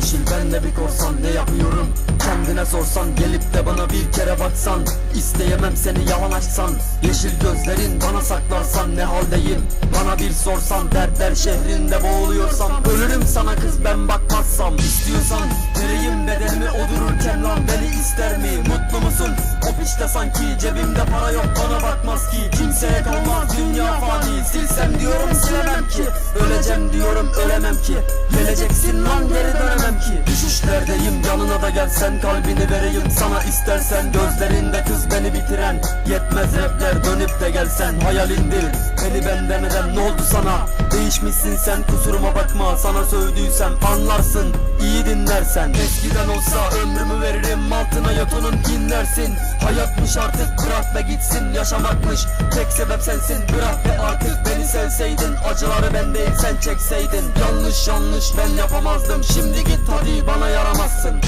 yeşil ben de bir korsan ne yapıyorum? Kendine sorsan gelip de bana bir kere baksan İsteyemem seni yalan açsan. Yeşil gözlerin bana saklarsan ne haldeyim? Bana bir sorsan dertler şehrinde boğuluyorsam Ölürüm sana kız ben bakmazsam. İstiyorsan vereyim bedenimi odururken lan beni ister mi? Mutlu musun? O piçte sanki cebimde para yok bana bakmaz ki. Kimseye kalmaz dünya fani. Silsem diyorum silemem ki. Öleceğim diyorum ölemem ki. Geleceksin lan geri dönemem ki. Düşüşlerdeyim yanına da gelsen kalbini vereyim. Sana istersen Gözlerinde kız beni bitiren. Yetmez rapler dönüp de gelsen hayalindir Beni ben demeden ne oldu sana? Değişmişsin sen kusuruma bakma. Sana sövdüysem anlarsın. İyi dinlersen. Eskiden olsa ömrümü veririm altına yatonun dinlersin. Hayatmış artık bırak be gitsin yaşamakmış. Tek sebep sensin bırak be artık beni sevseydin. Acıları ben değil sen çekseydin. Yanlış yanlış ben yapamazdım. Şimdi git hadi bana yaramazsın.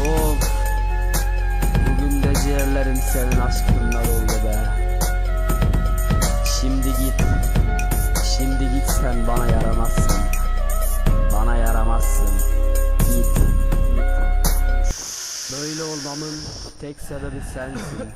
Of Bugün de ciğerlerim senin aşkınlar oldu be. Şimdi git Şimdi git sen bana yaramazsın Git Böyle olmamın tek sebebi sensin